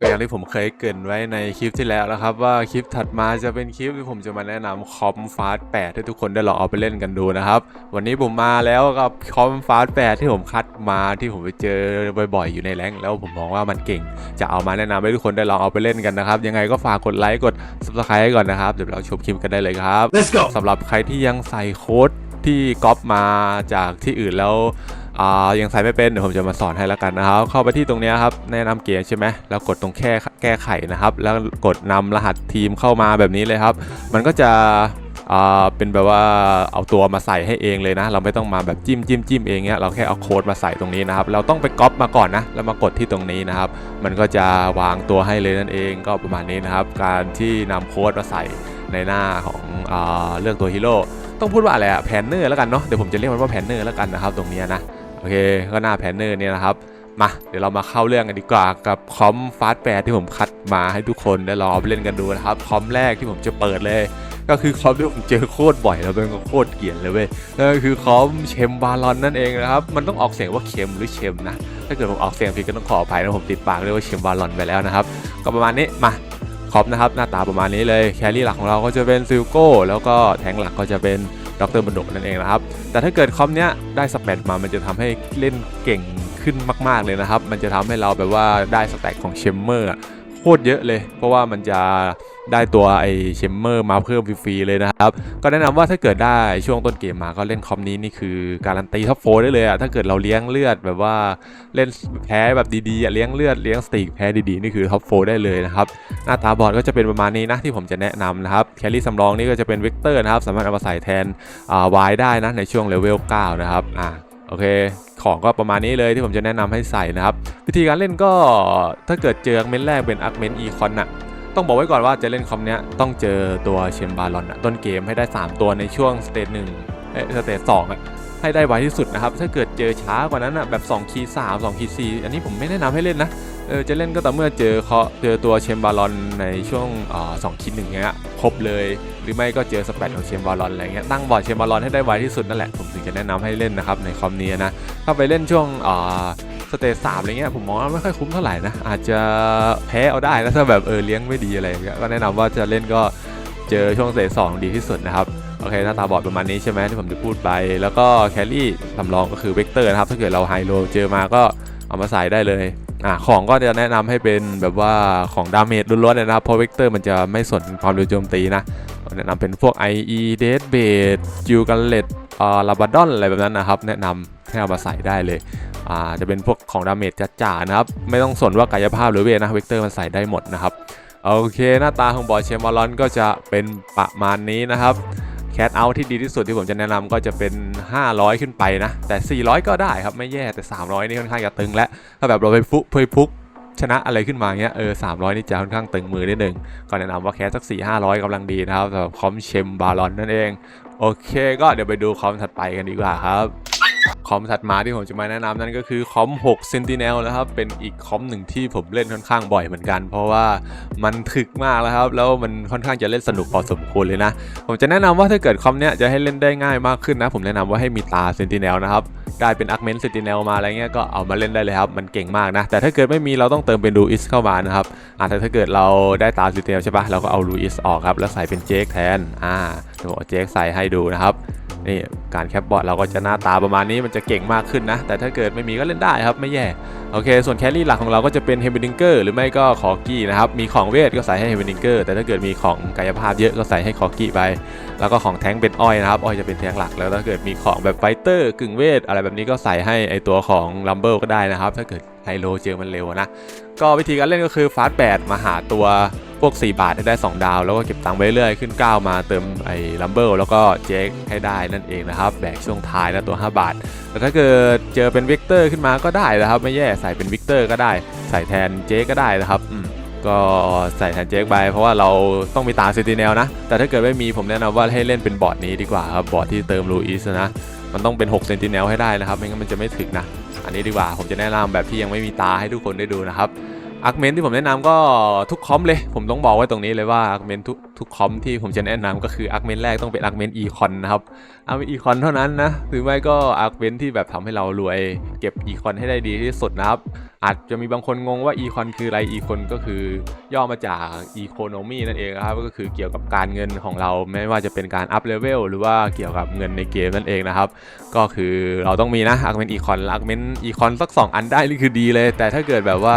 ก็อย่างที่ผมเคยเกรินไว้ในคลิปที่แล้วนะครับ ว่าคลิปถัดมาจะเป็นคลิปที่ผมจะมาแนะนำคอมฟาส8ให้ทุกคนได้ลองเอาไปเล่นกันดูนะครับ วันนี้ผมมาแล้วกับคอมฟาส8ที่ผมคัดมาที่ผมไปเจอบ่อยๆอยู่ในแรงค์แล้วผมมองว่ามันเก่ง จะเอามาแนะนำให้ทุกคนได้ลองเอาไปเล่นกันนะครับ ยังไงก็ฝากกดไลค์กด subscribe ให้ก่อนนะครับเดี๋ยวเราชมคลิปกันได้เลยครับ Let's go สำหรับใครที่ยังใส่โค้ดที่ก๊อปมาจากที่อื่นแล้ว อ่ายังใส่ไม่เป็นเดี๋ยวผมจะมาสอนให้แล้วกันนะครับ เข้าไปที่ตรงนี้ครับแนะนำเกมใช่ไหมแล้วกดตรงแค่แก้ไขนะครับ แล้วกดนำรหัสทีมเข้ามาแบบนี้เลยครับ มันก็จะอ่าเป็นแบบว่าเอาตัวมาใส่ให้เองเลยนะ เราไม่ต้องมาแบบจิ้มจิ้มจิ้มเองเนี้ยเราแค่เอาโค้ดมาใส่ตรงนี้นะครับ เราต้องไปก๊อปมาก่อนนะ แล้วมากดที่ตรงนี้นะครับ มันก็จะวางตัวให้เลยนั่นเองก็ประมาณนี้นะครับ การที่นำโค้ดมาใส่ในหน้าของอาเลือกตัวฮีโร่ต้องพูดว่าอะไรอะแพนเนอร์แล้วกันเนาะเดี๋ยวผมจะเรียกมันว่าแพนเนอร์แล้วกันนะครับ ตรงนี้นะ เค ก็หน้าแพนเนอร์เนี่ยนะครับ มาเดี๋ยวเรามาเข้าเรื่องกันดีกว่ากับคอมฟาสแปดที่ผมคัดมาให้ทุกคนได้ลองเล่นกันดูนะครับ คอมแรกที่ผมจะเปิดเลย ก็คือคอมที่ผมเจอโคตรบ่อยแล้วเป็นโคตรเกลียดเลยเว้ยนั่นก็คือคอมเชมบาลอนนั่นเองนะครับ มันต้องออกเสียงว่าเค็มหรือเชมนะ ถ้าเกิดผมออกเสียงผิดก็ต้องขออภัยนะผมติดปากเรียกว่าเชมบาลอนไปแล้วนะครับ ก็ประมาณนี้มาคอปนะครับหน้าตาประมาณนี้เลยแครี่หลักของเราก็จะเป็นซิลโก้แล้วก็แทงหลักก็จะเป็น ดรบันโดนั่นเองนะครับ แต่ถ้าเกิดคอมเนี้ยได้สเปดมา มันจะทำให้เล่นเก่งขึ้นมาก ๆเลยนะครับ มันจะทำให้เราแบบว่าได้สแต็กของเชมเมอร์ คตรเยอะเลย เพราะว่ามันจะได้ตัวไอเชมเมอร์มาเพิ่มฟรีๆเลยนะครับ ก็แนะนำว่าถ้าเกิดได้ช่วงต้นเกมมาก็เล่นคอมนี้นี่คือการันตีท็อปโฟได้เลยอะถ้าเกิดเราเลี้ยงเลือดแบบว่าเล่นแพ้แบบดีๆอะเลี้ยงเลือดเลี้ยงสติกแพ้ดีๆนี่คือท็อปโฟได้เลยนะครับหน้าตาบอร์ดก็จะเป็นประมาณนี้นะที่ผมจะแนะนำนะครับแคลรี่สำรองนี่ก็จะเป็นเวกเตอร์นะครับสามารถเอามาใส่แทนวายได้นะในช่วงเลเวล9นะครับอ่าโอเค ของก็ประมาณนี้เลยที่ผมจะแนะนำให้ใส่นะครับ วิธีการเล่นก็ถ้าเกิดเจอเมนแรกเป็นอาร์เมนอีคอนน่ะต้องบอกไว้ก่อนว่าจะเล่นคอมเนี้ยต้องเจอตัวเชมบาลอนอะต้นเกมให้ได้ 3 ตัวในช่วงสเตจหนึ่งเอ้ยสเตจสองอะ ให้ได้ไวที่สุดนะครับ ถ้าเกิดเจอช้ากว่านั้นอะแบบ2คีย์3 2คีย์4อันนี้ผมไม่แนะนำให้เล่นนะเออจะเล่นก็ต่อเมื่อเจอเคาะเจอตัวเชมบาลอนในช่วงอ่าสองคิดหนึ่งเงี้ยครบเลย หรือไม่ก็เจอสเปดของเชมบาลอนอะไรเงี้ยตั้งบอร์ดเชมบาลอนให้ได้ไวที่สุดนั่นแหละผมถึงจะแนะนำให้เล่นนะครับในคอมนี้นะถ้าไปเล่นช่วงอ่าสเตจสามอะไรเงี้ยผมมองว่าไม่ค่อยคุ้มเท่าไหร่นะอาจจะแพ้เอาได้นะถ้าแบบเออเลี้ยงไม่ดีอะไรเงี้ยก็แนะนำว่าจะเล่นก็เจอช่วงสเตจสองดีที่สุดนะครับ อเคหน้าตาบอร์ดประมาณนี้ใช่ไหมที่ผมจะพูดไป แล้วก็แครี่สำรองก็คือเวกเตอร์นะครับ ถ้าเกิดเราไฮโลเจอมาก็เอามาใส่ได้เลยอะของก็จะแนะนำให้เป็นแบบว่าของดาเมจล้วนๆนะครับเพราะเวกเตอร์มันจะไม่สนความเร็วโจมตีนะแนะนำเป็นพวก IE d e a d b a s e จิวกันเลตอ่าลาบาดอนอะไรแบบนั้นนะครับ แนะนำให้เอามาใส่ได้เลยอ่าจะเป็นพวกของดาเมจจ๋าๆนะครับ ไม่ต้องสนว่ากายภาพหรือเวทนะเวกเตอร์มันใส่ได้หมดนะครับโอเค หน้าตาของบอร์เชมอลอนก็จะเป็นประมาณนี้นะครับ แคทเอาที่ดีที่สุดที่ผมจะแนะนำก็จะเป็น 500 ขึ้นไปนะ แต่ 400 ก็ได้ครับไม่แย่แต่ 300 นี่ค่อนข้างจะตึงแล้วถ้าแบบเราไปฟุกเพยพุกชนะอะไรขึ้นมาเงี้ยเออ300นี่จะค่อนข้างตึงมือนิดนึงก็แนะนำว่าแคสสัก 4 500กำลังดีนะครับสำหรับคอมเชมบาลอนนั่นเอง โอเค ก็เดี๋ยวไปดูคอมถัดไปกันดีกว่าครับ คอมถัดมาที่ผมจะมาแนะนำนั่นก็คือคอม6 Sentinel นะครับ เป็นอีกคอมหนึ่งที่ผมเล่นค่อนข้างบ่อยเหมือนกัน เพราะว่ามันถึกมากแล้วครับ แล้วมันค่อนข้างจะเล่นสนุกพอสมควรเลยนะ ผมจะแนะนำว่าถ้าเกิดคอมเนี้ยจะให้เล่นได้ง่ายมากขึ้นนะ ผมแนะนำว่าให้มีตา Sentinel นะครับได้เป็นอาร์เมนต์ Sentinel มาอะไรเงี้ยก็เอามาเล่นได้เลยครับ มันเก่งมากนะ แต่ถ้าเกิดไม่มีเราต้องเติมเป็นลูอิสเข้ามานะครับอ่าแต่ถ้าเกิดเราได้ตา Sentinel ใช่ปะเราก็เอาลูอิสออกครับแล้วใส่เป็นเจคแทนอ่า วผมเอาเจคใส่ให้ดูนะครับนี่การแคปบอร์ดเราก็จะหน้าตาประมาณนี้มันจะเก่งมากขึ้นนะ แต่ถ้าเกิดไม่มีก็เล่นได้ครับไม่แย่โอเค ส่วนแครี่หลักของเราก็จะเป็นเฮเบดิงเกอร์หรือไม่ก็คอกี้นะครับ มีของเวทก็ใส่ให้เฮเบดิงเกอร์แต่ถ้าเกิดมีของกายภาพเยอะก็ใส่ให้คอกี้ไป แล้วก็ของแท้งเป็นอ้อยนะครับ อ้อยจะเป็นแท้งหลักแล้วถ้าเกิดมีของแบบไฟเตอร์กึ่งเวทอะไรแบบนี้ก็ใส่ให้ไอตัวของลัมเบิลก็ได้นะครับ ถ้าเกิด ไฮโลเจอมันเร็วนะ ก็วิธีการเล่นก็คือฟาสแปดมาหาตัวพวก 4 บาทให้ได้ 2 ดาว แล้วก็เก็บตังค์ไปเรื่อยๆขึ้น 9 มาเติมไอ้ลัมเบิลแล้วก็เจ๊กให้ได้นั่นเองนะครับ แบกช่วงท้ายนะตัว 5 บาท แต่ถ้าเกิดเจอเป็นวิกเตอร์ขึ้นมาก็ได้นะครับ ไม่แย่ใส่เป็นวิกเตอร์ก็ได้ ใส่แทนเจ๊กก็ได้นะครับอืมก็ใส่แทนเจ๊กไปเพราะว่าเราต้องมีตาซิติเนลนะ แต่ถ้าเกิดไม่มีผมแนะนำว่าให้เล่นเป็นบอร์ดนี้ดีกว่าครับบอร์ดที่เติมลูอิสนะมันต้องเป็น6เซนติเนลให้ได้นะครับไม่งั้นมันจะไม่ถึงนะ อันนี้ดีกว่าผมจะแนะนำแบบที่ยังไม่มีตาให้ทุกคนได้ดูนะครับ อาร์คเมนที่ผมแนะนำก็ทุกคอมเลย ผมต้องบอกไว้ตรงนี้เลยว่าอาร์คเมนทุกทุกคอมที่ผมจะแนะนำก็คืออาร์คเมนแรกต้องเป็นอาร์คเมนอีคอนนะครับอาร์คเมนอีคอนเท่านั้นนะหรือไม่ก็อาร์คเมนที่แบบทำให้เรารวยเก็บอีคอนให้ได้ดีที่สุดนะครับ อาจจะมีบางคนงงว่า Econ คืออะไร Econ ก็คือย่อมาจาก Economy นั่นเองครับก็คือเกี่ยวกับการเงินของเราไม่ว่าจะเป็นการอัพเลเวลหรือว่าเกี่ยวกับเงินในเกมนั่นเองนะครับ ก็คือเราต้องมีนะ Argument Econ และ Argument Econ สัก 2 อันได้นี่คือดีเลย แต่ถ้าเกิดแบบว่า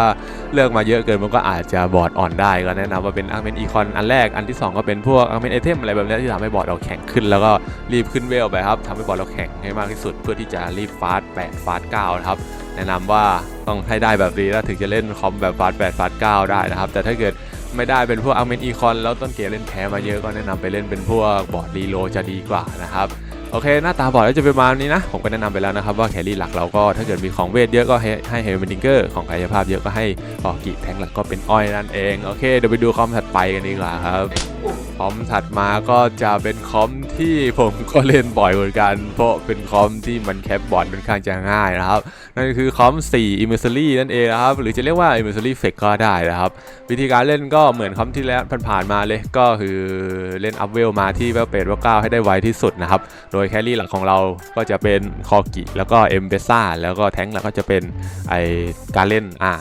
เลือกมามาเยอะเกินมันก็อาจจะบอร์ดอ่อนได้ก็แนะนำว่าเป็น Argument Econ อันแรกอันที่ 2 ก็เป็นพวก Argument Item อะไรแบบนี้ที่ทำให้บอร์ดเราแข็งขึ้น แล้วก็รีบขึ้นเวลไปครับทำให้บอร์ดเราแข็งให้มากที่สุด เพื่อที่จะรีบฟาสต์8ฟาสต์9นะครับแนะนำว่าต้องให้ได้แบบนี้แล้วถึงจะเล่นคอมแบบฟาสต์8ฟาสต์9ได้นะครับแต่ถ้าเกิดไม่ได้เป็นพวกอัลเมนอีคอนแล้วต้นเกมเล่นแพ้มาเยอะก็แนะนำไปเล่นเป็นพวกบอร์ดรีโลจะดีกว่านะครับ โอเค หน้าตาบอร์ดก็จะเป็นประมาณนี้นะ ผมก็แนะนำไปแล้วนะครับว่าแครี่หลักเราก็ถ้าเกิดมีของเวทเยอะก็ให้ให้เฮลเมนดิงเกอร์ของกายภาพเยอะก็ให้ออกกิแทงหลักก็เป็นอ้อยนั่นเอง โอเคเดี๋ยวไปดูคอมถัดไปกันดีกว่าครับ คอมถัดมาก็จะเป็นคอมที่ผมก็เล่นบ่อยเหมือนกัน เพราะเป็นคอมที่มันแคปบอร์ดค่อนข้างจะง่ายนะครับ นั่นคือคอม 4 Immensely นั่นเองนะครับ หรือจะเรียกว่า Immensely Fake ก็ได้นะครับ วิธีการเล่นก็เหมือนคอมที่แล้วผ่านๆมาเลยก็คือเล่นอัพเวลมาที่เวลเปดวลเก้าให้ได้ไวที่สุดนะครับ โดยแครี่หลักของเราก็จะเป็นคอกิแล้วก็เอ็มเบซ่าแล้วก็แท้งหลักก็จะเป็นไอการเล่นอ่า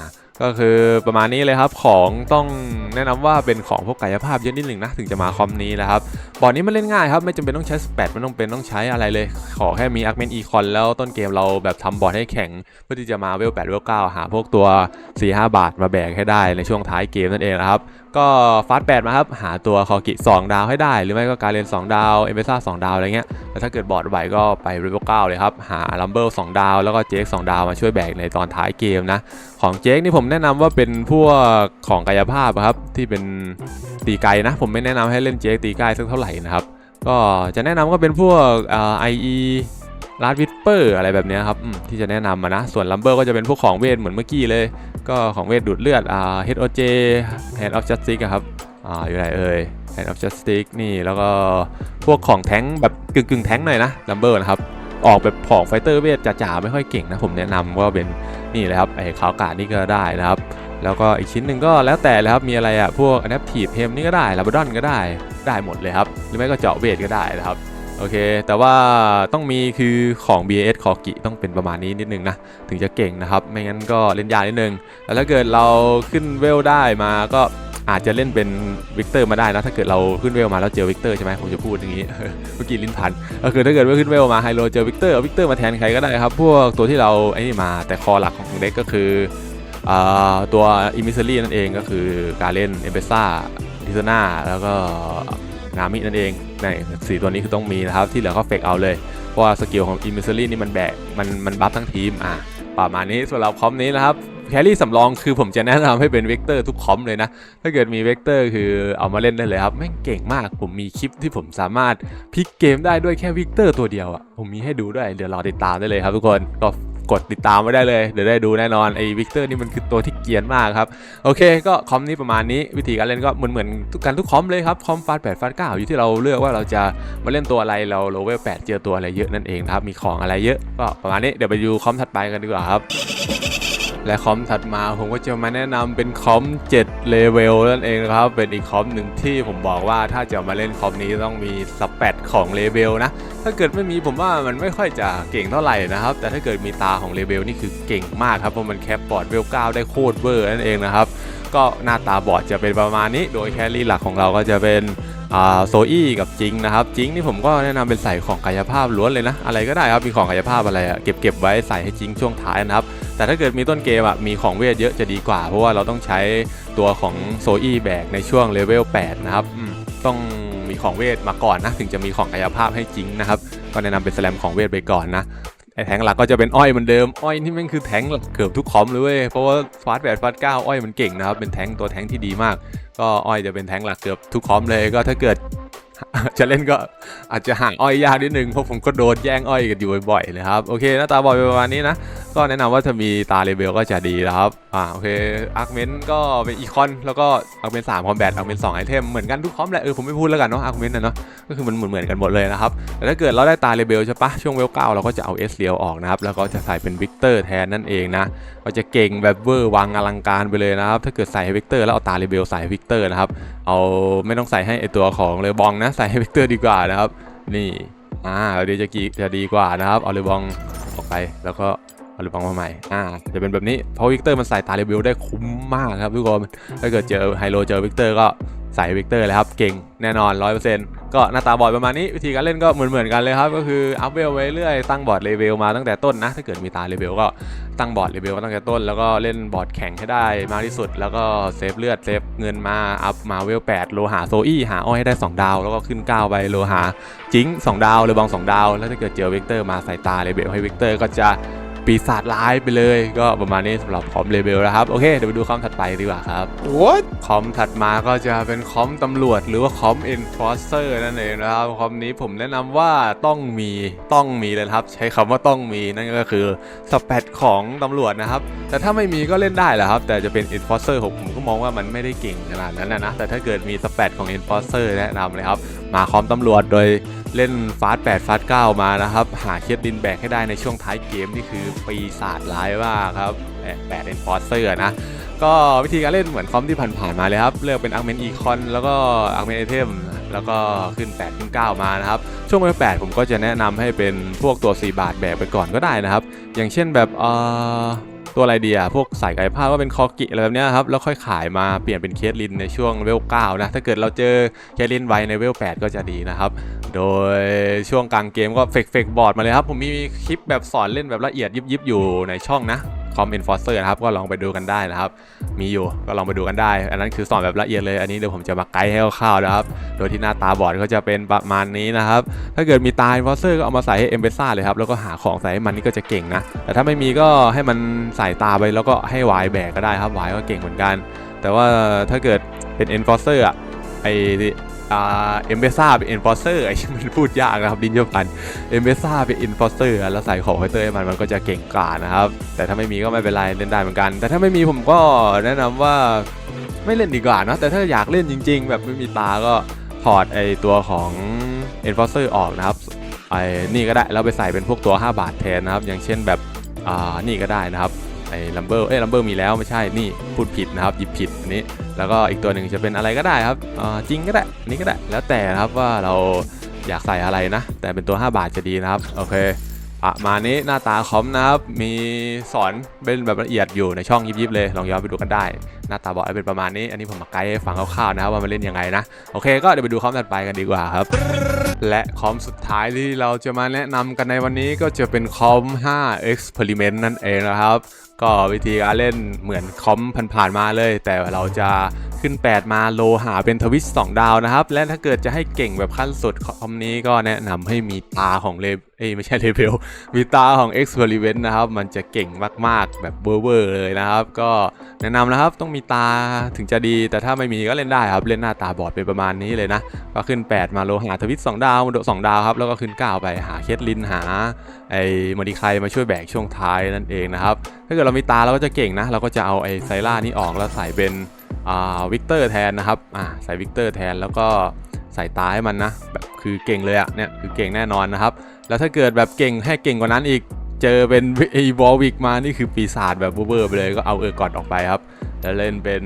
ก็คือประมาณนี้เลยครับของต้องแนะนำว่าเป็นของพวกกายภาพเยอะนิดหนึ่งนะถึงจะมาคอมนี้นะครับบอร์ดนี้มันเล่นง่ายครับไม่จำเป็นต้องใช้สเปดไม่ต้องเป็นต้องใช้อะไรเลย ขอแค่มีอาร์เมนอีคอนแล้วต้นเกมเราแบบทำบอร์ดให้แข็ง เพื่อที่จะมาเวล8เวล9หาพวกตัว 4-5 บาทมาแบกให้ได้ในช่วงท้ายเกมนั่นเองนะครับก็ฟาสแปดมาครับ หาตัวคอกิ 2 ดาวให้ได้ หรือไม่ก็การเรียน 2 ดาว เอเมซ่า2ดาว อะไรเงี้ยแต่ถ้าเกิดบอร์ดไหวก็ไปเวล9เลยครับ หาลัมเบิล2ดาว แล้วก็เจค2ดาวมาช่วยแบกในตอนท้ายเกมนะ ของเจคนี่ผมแนะนำว่าเป็นพวกของกายภาพครับ ที่เป็นตีไกลนะ ผมไม่แนะนำให้เล่นเจคตีไกลสักเท่าไหร่นะครับก็จะแนะนำก็เป็นพวกเอ่อ IE ลาดวิปเปอร์อะไรแบบนี้ครับที่จะแนะนำมานะ ส่วนลัมเบอร์ก็จะเป็นพวกของเวทเหมือนเมื่อกี้เลย ก็ของเวทดูดเลือดอ่า HOJ Hand of Justice อะครับอ่าอยู่ไหนเอ่ย Hand of Justice นี่แล้วก็พวกของแท้งแบบกึ่งกึ่งแท้งหน่อยนะลัมเบอร์นะครับออกแบบของไฟเตอร์เวทจ๋าๆไม่ค่อยเก่งนะผมแนะนำว่าเป็นนี่เลยครับไอ้ขาวกาดนี่ก็ได้นะครับแล้วก็อีกชิ้นหนึ่งก็แล้วแต่เลยครับ มีอะไรอะพวก Adaptive Hem นี่ก็ได้ l a b r a d o n ก็ได้ได้หมดเลยครับ หรือไม่ก็เจาะเวทก็ได้นะครับ โอเค แต่ว่าต้องมีคือของ BAS คอกิต้องเป็นประมาณนี้นิดนึงนะ ถึงจะเก่งนะครับ ไม่งั้นก็เล่นยากนิดนึงแต่ถ้าเกิดเราขึ้นเวลได้มาก็อาจจะเล่นเป็นวิกเตอร์มาได้นะ ถ้าเกิดเราขึ้นเวลมาแล้วเจอวิกเตอร์ใช่ไหมผมจะพูดอย่างนี้ เมื่อกี้ลิ้นพันก็คือถ้าเกิดว่าขึ้นเวลมาไฮโลเจอวิกเตอร์เอาวิกเตอร์มาแทนใครก็ได้ครับ พวกตัวที่เราไอ้นี่มา แต่คอหลักของเด็กก็คืออตัวอิมิเซอรี่นั่นเองก็คือการเล่นเอเบซ่าดิซนาแล้วก็ นามินั่นเองในสี่ตัวนี้คือต้องมีนะครับ ที่เหลือก็เฟกเอาเลย เพราะว่าสกิลของอิมิเซอรี่นี่มันแบกมันมันบัฟทั้งทีมอะประมาณนี้ส่วนเราคอมนี้นะครับแครี่สำรองคือผมจะแนะนำให้เป็นเวกเตอร์ทุกคอมเลยนะ ถ้าเกิดมีเวกเตอร์คือเอามาเล่นได้เลยครับ แม่งเก่งมาก ผมมีคลิปที่ผมสามารถพลิกเกมได้ด้วยแค่เวกเตอร์ตัวเดียวอะ ผมมีให้ดูด้วย เดี๋ยวรอติดตามได้เลยครับทุกคนก็ กดติดตามไว้ได้เลย เดี๋ยวได้ดูแน่นอนไอ้วิกเตอร์นี่มันคือตัวที่เกียนมากครับ โอเค ก็คอมนี้ประมาณนี้วิธีการเล่นก็เหมือนเหมือนทุกกันทุกคอมเลยครับ คอมฟาดแปดฟาดเก้าอยู่ที่เราเลือกว่าเราจะมาเล่นตัวอะไรเราโลเวลแปดเจอตัวอะไรเยอะนั่นเองครับมีของอะไรเยอะก็ประมาณนี้เดี๋ยวไปดูคอมถัดไปกันดีกว่าครับ และคอมถัดมาผมก็จะมาแนะนำเป็นคอม7เลเวลนั่นเองนะครับ เป็นอีกคอมหนึ่งที่ผมบอกว่าถ้าจะมาเล่นคอมนี้ต้องมีสเปดของเลเวลนะ ถ้าเกิดไม่มีผมว่ามันไม่ค่อยจะเก่งเท่าไหร่นะครับ แต่ถ้าเกิดมีตาของเลเวลนี่คือเก่งมากครับ เพราะมันแคปบอร์ดเวล9ได้โคตรเวอร์นั่นเองนะครับ ก็หน้าตาบอร์ดจะเป็นประมาณนี้ โดยแครี่หลักของเราก็จะเป็น โซอี้กับจิงนะครับจิงนี่ผมก็แนะนำเป็นใส่ของกายภาพล้วนเลยนะ อะไรก็ได้ครับมีของกายภาพอะไรอะเก็บเก็บไว้ใส่ให้จิงช่วงท้ายนะครับ แต่ถ้าเกิดมีต้นเกมอะมีของเวทเยอะจะดีกว่า เพราะว่าเราต้องใช้ตัวของโซอี้แบกในช่วงเลเวล8นะครับอืมต้องมีของเวทมาก่อนนะถึงจะมีของกายภาพให้จริงนะครับก็แนะนำเป็นสแลมของเวทไปก่อนนะไอแทงหลักก็จะเป็นอ้อยเหมือนเดิม อ้อยนี่แม่งคือแทงหลักเกือบทุกคอมเลยเว้ยเพราะว่าฟาสแปดฟาสเก้าอ้อยมันเก่งนะครับ เป็นแทงตัวแทงที่ดีมาก ก็อ้อยจะเป็นแทงหลักเกือบทุกคอมเลยก็ถ้าเกิดจะเล่นก็อาจจะห่างอ้อยยากนิดนึงเพราะผมก็โดนแย่งอ้อยกันอยู่บ่อยๆเลยครับโอเคหน้าตาบอยประมาณนี้นะ ก็แนะนำว่าถ้ามีตาเลเบลก็จะดีนะครับอ่าโอเคอาร์เมนก็เป็นอีคอนแล้วก็อาร์เมนสามคอมแบทอาร์เมนสองไอเทมเหมือนกันทุกคอมแหละเออผมไม่พูดแล้วกันเนาะอาร์เมนนะเนาะก็คือมันเหมือนๆกันหมดเลยนะครับแต่ถ้าเกิดเราได้ตาเลเบลใช่ปะช่วงเวลเก้าเราก็จะเอาเอสเรียวออกนะครับแล้วก็จะใส่เป็นวิกเตอร์แทนนั่นเองนะ ก็จะเก่งแบบเวอร์วังอลังการไปเลยนะครับถ้าเกิดใส่ให้วิกเตอร์แล้วเอาตาเรเบลใส่ให้วิกเตอร์นะครับเอาไม่ต้องใส่ให้ไอตัวของเลบองนะใส่ให้วิกเตอร์ดีกว่านะครับนี่อ่าเดี๋ยวจะกีจะดีกว่านะครับเอาเลบองออกไปแล้วก็เอาเลบองมาใหม่ อ่า จะเป็นแบบนี้ เพราะวิกเตอร์มันใส่ตาเรเบลได้คุ้มมากครับทุกคน ถ้าเกิดเจอไฮโลเจอวิกเตอร์ก็ ใส่วิกเตอร์เลยครับเก่งแน่นอน 100%ก็หน้าตาบอร์ดประมาณนี้วิธีการเล่นก็เหมือนเหมือนกันเลยครับ ก็คืออัพเวลไว้เรื่อยตั้งบอร์ดเลเวลมาตั้งแต่ต้นนะ ถ้าเกิดมีตาเลเวลก็ตั้งบอร์ดเลเวลตั้งแต่ต้น แล้วก็เล่นบอร์ดแข่งให้ได้มากที่สุด แล้วก็เซฟเลือดเซฟเงินมาอัพมาเวล 8 โลหาโซอี้หาอ้อยให้ได้ 2 ดาว แล้วก็ขึ้น 9 ไปโลหาจิง2 ดาวเลยบอง 2 ดาว แล้วถ้าเกิดเจอเวกเตอร์มาใส่ตาเลเวลให้เวกเตอร์ก็จะ ปีศาจร้ายไปเลย ก็ประมาณนี้สำหรับคอมเลเวลนะครับ โอเค เดี๋ยวไปดูคอมถัดไปดีกว่าครับ What คอมถัดมาก็จะเป็นคอมตำรวจหรือว่าคอม enforcer นั่นเองนะครับ คอมนี้ผมแนะนำว่าต้องมีต้องมีเลยนะครับ ใช้คำว่าต้องมีนั่นก็คือสเปดของตำรวจนะครับ แต่ถ้าไม่มีก็เล่นได้แหละครับ แต่จะเป็น enforcer ผมผมก็มองว่ามันไม่ได้เก่งขนาดนั้นนะนะ แต่ถ้าเกิดมีสเปดของ enforcer แนะนำเลยครับ มาคอมตำรวจโดยเล่นฟาส8ฟาส9มานะครับ หาเคสดินแบกให้ได้ในช่วงท้ายเกมนี่คือปีศาจร้ายมาครับแปด enforcer นะ ก็วิธีการเล่นเหมือนคอมที่ผ่านๆมาเลยครับ เลือกเป็นอาร์เมนอีคอนแล้วก็อาร์เมนไอเทมแล้วก็ขึ้น 8 ขึ้น 9 มานะครับ ช่วงเวล8ผมก็จะแนะนำให้เป็นพวกตัว 4 บาทแบกไปก่อนก็ได้นะครับ อย่างเช่นแบบเอ่อ ตัวอะไรดีอะพวกสายกายภาพก็เป็นคอกิอะไรแบบนี้ครับแล้วค่อยขายมาเปลี่ยนเป็นเคสลินในช่วงเวลเก้านะถ้าเกิดเราเจอเคสลินไวในเวลแปดก็จะดีนะครับ โดยช่วงกลางเกมก็เฟกเฟกบอร์ดมาเลยครับผมมีคลิปแบบสอนเล่นแบบละเอียดยิบยิบอยู่ในช่องนะ คอม Enforcer นะครับ ก็ลองไปดูกันได้นะครับ มีอยู่ก็ลองไปดูกันได้ อันนั้นคือสอนแบบละเอียดเลย อันนี้เดี๋ยวผมจะมาไกด์ให้คร่าวๆนะครับ โดยที่หน้าตาบอร์ดก็จะเป็นประมาณนี้นะครับ ถ้าเกิดมีตา Enforcer ก็เอามาใส่ให้ e m b e s s a เลยครับ แล้วก็หาของใส่ให้มันนี่ก็จะเก่งนะ แต่ถ้าไม่มีก็ให้มันใส่ตาไปแล้วก็ให้วายแบกก็ได้ครับวายก็เก่งเหมือนกัน แต่ว่าถ้าเกิดเป็น Enforcer อะไอ อ่าเอมเบซ่าเป็น enforcer ไอ้ที่มันพูดยากนะครับดินเยพันเอมเบซ่าเป็น enforcer อะแล้วใส่ของไฮเตอร์ให้มันมันก็จะเก่งกว่านะครับ แต่ถ้าไม่มีก็ไม่เป็นไรเล่นได้เหมือนกัน แต่ถ้าไม่มีผมก็แนะนำว่าไม่เล่นดีกว่านะแต่ถ้าอยากเล่นจริง ๆ แบบไม่มีตาก็ถอดไอตัวของ enforcer ออกนะครับไอ้นี่ก็ได้แล้วไปใส่เป็นพวกตัว 5 บาทแทนนะครับ อย่างเช่นแบบอ่านี่ก็ได้นะครับไอ้ลัมเบอร์เอ้ยลัมเบอร์มีแล้วไม่ใช่นี่พูดผิดนะครับหยิบผิดอันนี้ แล้วก็อีกตัวหนึ่งจะเป็นอะไรก็ได้ครับจริงก็ได้อันนี้ก็ได้แล้วแต่ครับว่าเราอยากใส่อะไรนะ แต่เป็นตัว 5 บาทจะดีนะครับโอเคประมาณนี้หน้าตาคอมนะครับมีสอนเป็นแบบละเอียดอยู่ในช่องยิบๆเลยลองย้อนไปดูกันได้ หน้าตาบอกเป็นประมาณนี้ อันนี้ผมมาไกด์ให้ฟังคร่าวๆนะครับว่ามันเล่นยังไงนะโอเค ก็เดี๋ยวไปดูคอมถัดไปกันดีกว่าครับ และคอมสุดท้ายที่เราจะมาแนะนำกันในวันนี้ก็จะเป็นคอม5 Experiment นั่นเองนะครับ ก็วิธีการเล่นเหมือนคอมผ่านๆมาเลย แต่เราจะขึ้น 8 มาโลหาเป็นทวิส2ดาวนะครับ และถ้าเกิดจะให้เก่งแบบขั้นสุดคอมนี้ก็แนะนำให้มีตาของเล เอ้ไม่ใช่เลเวลมีตาของ Experiment นะครับ มันจะเก่งมากๆ แบบเวอร์ๆเลยนะครับ ก็แนะนำนะครับต้องมีตาถึงจะดี แต่ถ้าไม่มีก็เล่นได้ครับ เล่นหน้าตาบอดเป็นประมาณนี้เลยนะ ก็ขึ้น 8 มาโลหาทวิต 2 ดาวโด2ดาวครับ แล้วก็ขึ้น 9 ไปหาเคสลินหา ไอ้มอดิไคมาช่วยแบกช่วงท้ายนั่นเองนะครับ ถ้าเกิดเรามีตาเราก็จะเก่งนะ เราก็จะเอาไอ้ไซล่านี่ออกแล้วใส่เป็นอ่าวิกเตอร์แทนนะครับอ่าใส่วิกเตอร์แทนแล้วก็ใส่ตาให้มันนะแบบ คือเก่งเลยอะเนี่ยคือเก่งแน่นอนนะครับ แล้วถ้าเกิดแบบเก่งให้เก่งกว่านั้นอีกเจอเป็นไอ้วอลวิกมานี่คือปีศาจแบบเบอร์ไปเลยก็เอาเออร์กอดออกไปครับแล้วเล่นเป็น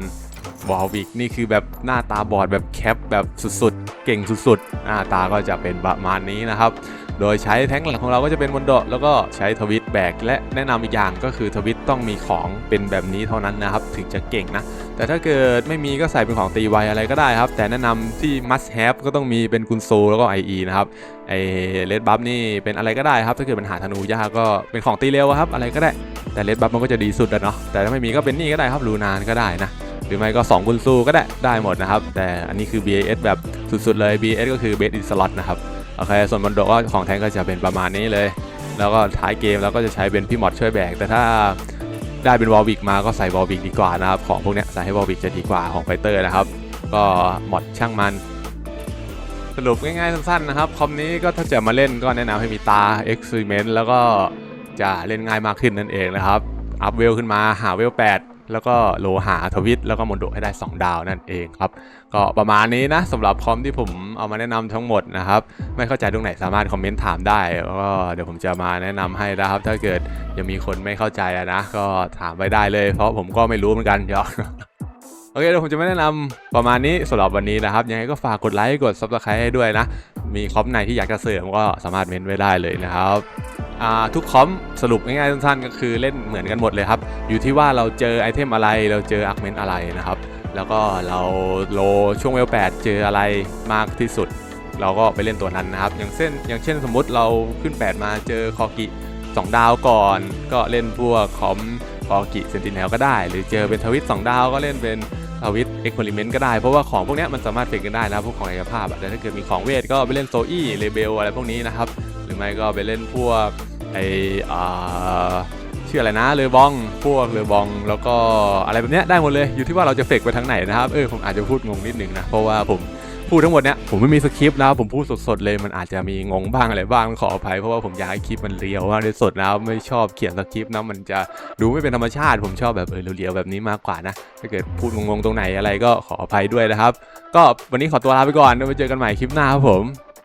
วอลวิกนี่คือแบบหน้าตาบอดแบบแคปแบบสุดๆ เก่งสุดๆ หน้าตาก็จะเป็นประมาณนี้นะครับ โดยใช้แท้งหลักของเราก็จะเป็นมอนโดแล้วก็ใช้ทวิตแบกและแนะนำอีกอย่างก็คือทวิตต้องมีของเป็นแบบนี้เท่านั้นนะครับ ถึงจะเก่งนะ แต่ถ้าเกิดไม่มีก็ใส่เป็นของตีไวอะไรก็ได้ครับ แต่แนะนำที่ must have ก็ต้องมีเป็นกุนโซแล้วก็ IE นะครับไอเลดบัฟนี่เป็นอะไรก็ได้ครับ ถ้าเกิดปัญหาธนูยากก็เป็นของตีเร็วครับ อะไรก็ได้ แต่เลดบัฟมันก็จะดีสุดอะเนาะแต่ถ้าไม่มีก็เป็นนี่ก็ได้ครับลูนานก็ได้นะหรือไม่ก็ 2 กุนซูก็ได้ได้หมดนะครับ แต่อันนี้คือ BAS แบบสุดๆเลย BAS ก็คือ Base in Slot นะครับ โอเคส่วนบอลโดก็ของแทงก็จะเป็นประมาณนี้เลย แล้วก็ท้ายเกมเราก็จะใช้เป็นพี่มอดช่วยแบกแต่ถ้าได้เป็นวอลวิกมาก็ใส่วอลวิกดีกว่านะครับ ของพวกนี้ใส่ให้วอลวิกจะดีกว่าของไฟเตอร์นะครับ ก็มอดช่างมัน สรุปง่ายๆสั้นๆนะครับคอมนี้ก็ถ้าจะมาเล่นก็แนะนำให้มีตา Experiment แล้วก็จะเล่นง่ายมากขึ้นนั่นเองนะครับ อัพเวลขึ้นมาหาเวล8 แล้วก็โลหาทวิต แล้วก็มนโดให้ได้ 2 ดาวนั่นเองครับ ก็ประมาณนี้นะสำหรับคอมที่ผมเอามาแนะนำทั้งหมดนะครับ ไม่เข้าใจตรงไหนสามารถคอมเมนต์ถามได้แล้วก็เดี๋ยวผมจะมาแนะนำให้นะครับ ถ้าเกิดยังมีคนไม่เข้าใจนะ ก็ถามไปได้เลย เพราะผมก็ไม่รู้เหมือนกันยอกโอเคเดี๋ยวผมจะไม่แนะนำประมาณนี้สำหรับวันนี้นะครับ ยังไงก็ฝากกดไลค์กด subscribe ให้ด้วยนะ มีคอมไหนที่อยากจะเสริมก็สามารถเมนไว้ได้เลยนะครับ ทุกคอมสรุปง่ายๆสั้นๆ ก็คือเล่นเหมือนกันหมดเลยครับ อยู่ที่ว่าเราเจอไอเทมอะไรเราเจออาร์เมนอะไรนะครับ แล้วก็เราโลช่วงเวล8เจออะไรมากที่สุด เราก็ไปเล่นตัวนั้นนะครับ อย่างเช่นอย่างเช่นสมมุติเราขึ้น 8 มาเจอคอกิ2 ดาวก่อน ก็เล่นพวกคอมคอกิเซนติเนลก็ได้ หรือเจอเป็นทวิต2ดาวก็เล่นเป็นทวิตเอ็กซ์เพร์เมนต์ก็ได้ เพราะว่าของพวกนี้มันสามารถเฟกกันได้นะพวกของกายภาพอะแต่ถ้าเกิดมีของเวทก็ไปเล่นโซอี้เลเบลอะไรพวกนี้นะครับ รือไม่ก็ไปเล่นพวกไออ่าชื่ออะไรนะเรือบอง พวกเรือบอง แล้วก็อะไรแบบเนี้ยได้หมดเลยอยู่ที่ว่าเราจะเฟกไปทางไหนนะครับเออผมอาจจะพูดงงนิดนึงนะเพราะว่าผมพูดทั้งหมดเนี้ยผมไม่มีสคริปต์นะครับผมพูดสดๆเลยมันอาจจะมีงงบ้างอะไรบ้างขออภัยเพราะว่าผมอยากให้คลิปมันเรียวมากที่สุดนะครับไม่ชอบเขียนสคริปต์นะมันจะดูไม่เป็นธรรมชาติ ผมชอบแบบเออเรียวๆแบบนี้มากกว่านะถ้าเกิดพูดงงๆตรงไหนอะไรก็ขออภัยด้วยนะครับ ก็วันนี้ขอตัวลาไปก่อนเดี๋ยวไปเจอกันใหม่คลิปหน้าครับผม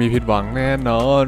มีผิดหวังแน่นอน